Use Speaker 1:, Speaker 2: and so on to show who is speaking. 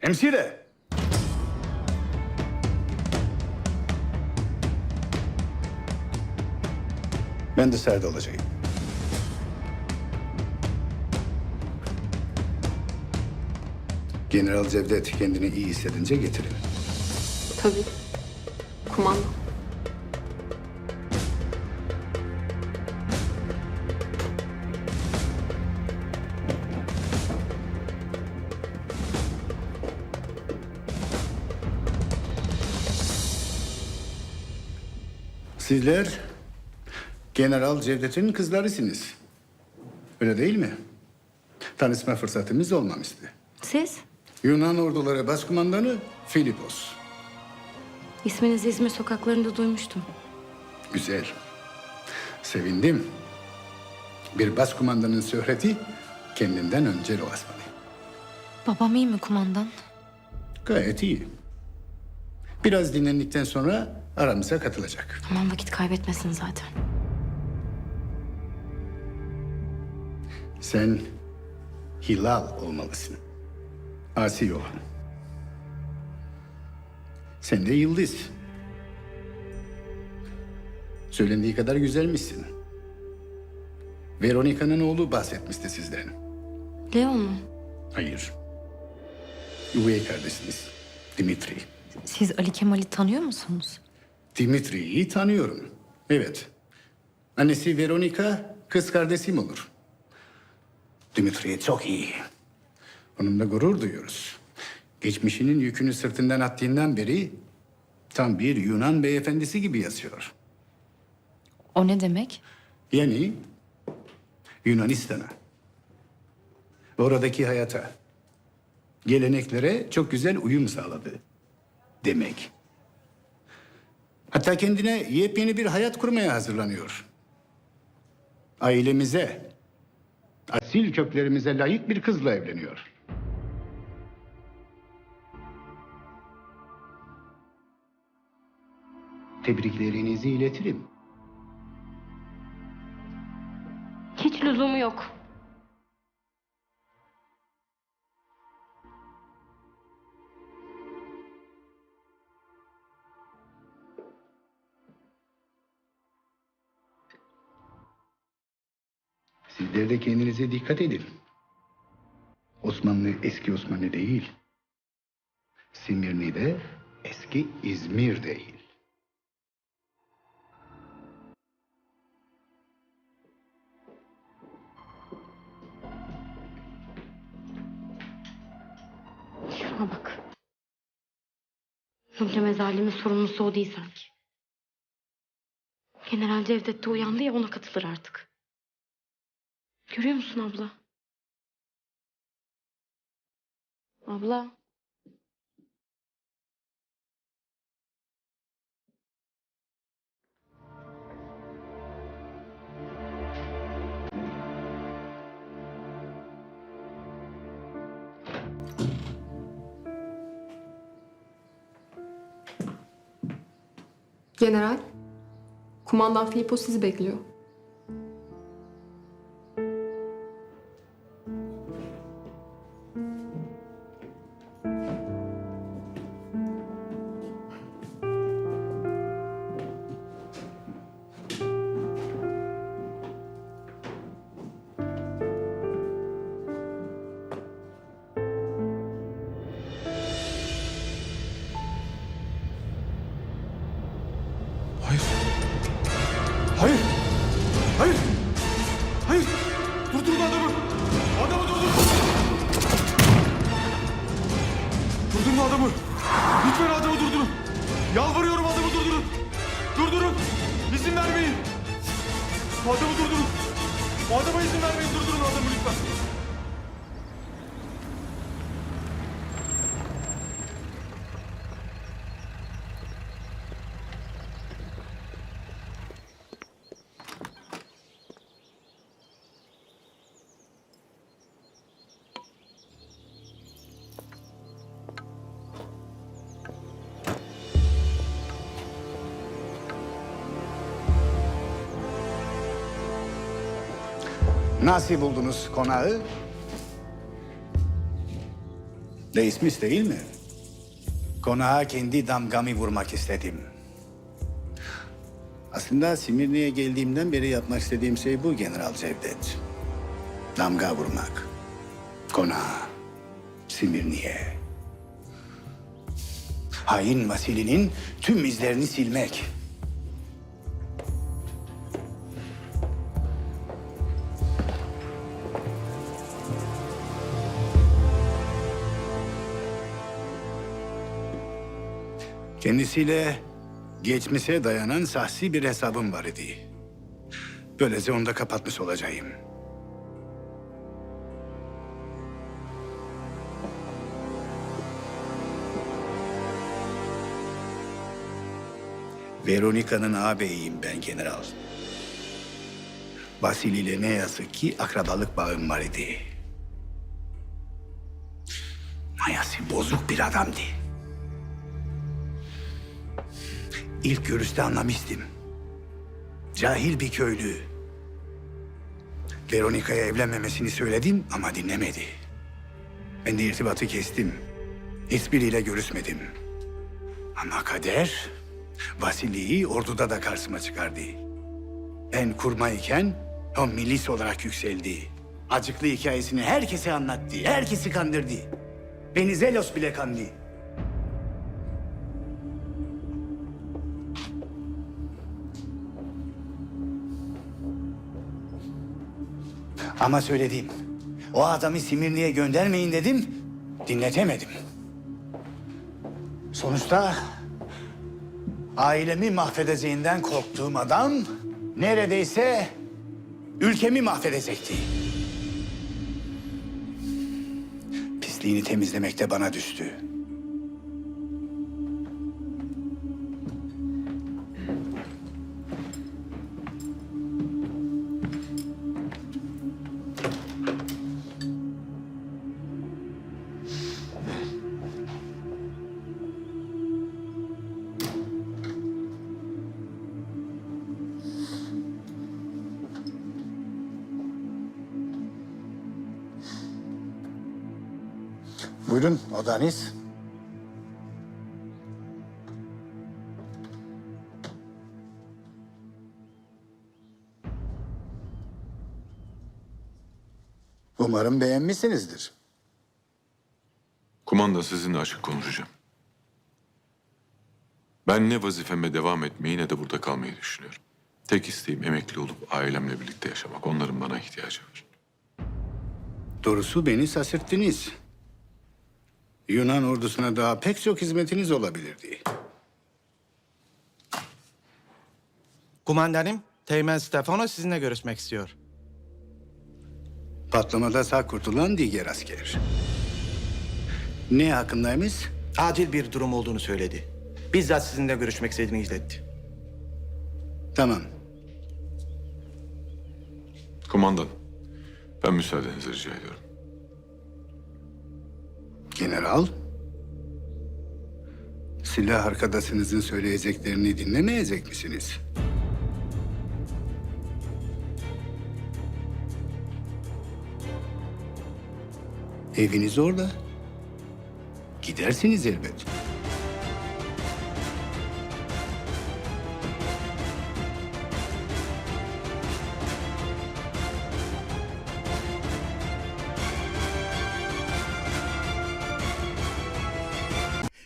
Speaker 1: Hemşire. Ben dışarıda olacağım. General Cevdet kendini iyi hissedince getirin.
Speaker 2: Tabii. Kumanda.
Speaker 1: Sizler General Cevdet'in kızlarısınız. Öyle değil mi? Tanışma fırsatımız olmamıştı.
Speaker 2: Siz?
Speaker 1: Yunan orduları başkumandanı Filipos.
Speaker 2: İsminizi İzmir sokaklarında duymuştum.
Speaker 1: Güzel. Sevindim. Bir başkumandanın şöhreti kendinden önce dolaşmalı.
Speaker 2: Babam iyi mi kumandan?
Speaker 1: Gayet iyi. Biraz dinlendikten sonra aramıza katılacak.
Speaker 2: Aman vakit kaybetmesin zaten.
Speaker 1: Sen Hilal olmalısın. Asi olan. Sen de Yıldız. Söylendiği kadar güzelmişsin. Veronika'nın oğlu bahsetmişti sizden.
Speaker 2: Leo mu?
Speaker 1: Hayır. Üvey kardeşiniz. Dimitri.
Speaker 2: Siz Ali Kemal'i tanıyor musunuz?
Speaker 1: Dimitri'yi tanıyorum. Evet. Annesi Veronika kız kardeşim olur. Dimitri çok iyi. Onunla gurur duyuyoruz. Geçmişinin yükünü sırtından attığından beri tam bir Yunan beyefendisi gibi yazıyor.
Speaker 2: O ne demek?
Speaker 1: Yani Yunanistan'a, oradaki hayata, geleneklere çok güzel uyum sağladı demek. Hatta kendine yepyeni bir hayat kurmaya hazırlanıyor. Ailemize, asil köklerimize layık bir kızla evleniyor. Tebriklerinizi iletirim.
Speaker 2: Hiç lüzumu yok.
Speaker 1: Sizler de kendinize dikkat edin. Osmanlı eski Osmanlı değil. Simirni de eski İzmir değil.
Speaker 2: Şuna bak. Bunca mezarlığın sorumlusu o değil sanki. General Cevdet de uyandı ya ona katılır artık. Görüyor musun abla? Abla.
Speaker 3: General, kumandan Filippo sizi bekliyor.
Speaker 4: Hayır. Hayır. Hayır. Hayır. Durdurun adamı. Adamı durdurun. Durdurun adamı. Lütfen adamı durdurun. Yalvarıyorum adamı durdurun. Durdurun. İzin vermeyin. Adamı durdurun. Adama izin vermeyin. Durdurun adamı lütfen.
Speaker 1: Nasıl buldunuz konağı? Değişmiş değil mi? Konağa kendi damgamı vurmak istedim. Aslında Simirni'ye geldiğimden beri yapmak istediğim şey bu General Cevdet. Damga vurmak. Konağa. Simirni'ye. Hain Vasili'nin tüm izlerini silmek. Kendisiyle geçmişe dayanan sahsi bir hesabım var idi. Böylece onu da kapatmış olacağım. Veronika'nın ağabeyiyim ben general. Basil ile ne yazık ki akrabalık bağım var idi. Mayası bozuk bir adamdı. İlk görüşte anlamıştım. Cahil bir köylü. Veronika'ya evlenmemesini söyledim ama dinlemedi. Ben de irtibatı kestim. Hiçbiriyle görüşmedim. Ama kader Vasili'yi orduda da karşıma çıkardı. Ben kurma iken o milis olarak yükseldi. Acıklı hikayesini herkese anlattı, herkesi kandırdı. Beni Zelos bile kandı. Ama söyledim. O adamı Simirni'ye göndermeyin dedim. Dinletemedim. Sonuçta ailemi mahvedeceğinden korktuğum adam neredeyse ülkemi mahvedecekti. Pisliğini temizlemek de bana düştü. Buyurun odanız. Umarım beğenmişsinizdir.
Speaker 5: Kumanda sizinle açık konuşacağım. Ben ne vazifeme devam etmeyi ne de burada kalmayı düşünüyorum. Tek isteğim emekli olup ailemle birlikte yaşamak. Onların bana ihtiyacı var.
Speaker 1: Doğrusu beni şaşırttınız. Yunan ordusuna daha pek çok hizmetiniz olabilirdi.
Speaker 6: Kumandanım, Teğmen Stefano sizinle görüşmek istiyor.
Speaker 1: Patlamada sağ kurtulan diğer asker. Ne hakkındaymış?
Speaker 6: Acil bir durum olduğunu söyledi. Bizzat sizinle görüşmek istediğini iletti.
Speaker 1: Tamam.
Speaker 5: Kumandan, ben müsaadenizi rica ediyorum.
Speaker 1: General. Silah arkadaşınızın söyleyeceklerini dinlemeyecek misiniz? Eviniz orada. Gidersiniz elbet.